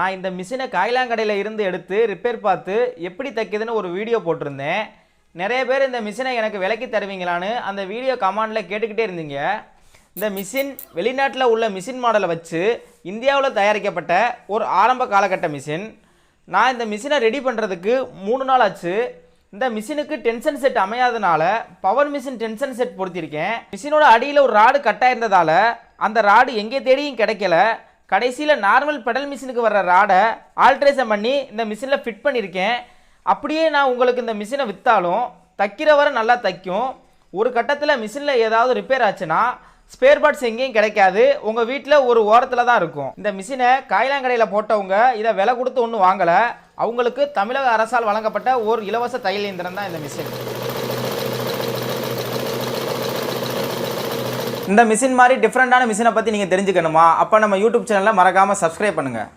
நான் இந்த மிஷினை காய்லாங்கடையில் இருந்து எடுத்து ரிப்பேர் பார்த்து எப்படி தைக்குதுன்னு ஒரு வீடியோ போட்டிருந்தேன். நிறைய பேர் இந்த மிஷினை எனக்கு விலைக்கு தருவீங்களான்னு அந்த வீடியோ கமாண்டில் கேட்டுக்கிட்டே இருந்தீங்க. இந்த மிஷின் வெளிநாட்டில் உள்ள மிஷின் மாடலை வச்சு இந்தியாவில் தயாரிக்கப்பட்ட ஒரு ஆரம்ப காலகட்ட மிஷின். நான் இந்த மிஷினை ரெடி பண்ணுறதுக்கு மூணு நாள் ஆச்சு. இந்த மிஷினுக்கு டென்ஷன் செட் அமையாதனால பவர் மிஷின் டென்ஷன் செட் பொருத்திருக்கேன் மிஷினோட அடியில் ஒரு ராடு கட்டாயிருந்ததால் அந்த ராடு எங்கே தேடியும் கிடைக்கல. கடைசியில் நார்மல் பெடல் மிஷினுக்கு வர்ற ராடை ஆல்ட்ரேஷன் பண்ணி இந்த மிஷினில் ஃபிட் பண்ணியிருக்கேன். அப்படியே நான் உங்களுக்கு இந்த மிஷினை விற்றாலும் தைக்கிற வரை நல்லா தைக்கும். ஒரு கட்டத்தில் மிஷினில் ஏதாவது ரிப்பேர் ஆச்சுன்னா ஸ்பேர் பார்ட்ஸ் எங்கேயும் கிடைக்காது. உங்கள் வீட்டில் ஒரு ஓரத்தில் தான் இருக்கும். இந்த மிஷினை காயிலாங்கடையில் போட்டவங்க இதை விலை கொடுத்து ஒன்றும் வாங்கலை. அவங்களுக்கு தமிழக அரசால் வழங்கப்பட்ட ஒரு இலவச தையல் இயந்திரம் தான் இந்த மிஷின். இந்த மிஷின் மாதிரி டிஃப்ரெண்ட்டான மிஷினை பற்றி நீங்கள் தெரிஞ்சுக்கணுமா? அப்போ நம்ம யூடியூப் சேனலை மறக்காமல் சப்ஸ்கிரைப் பண்ணுங்கள்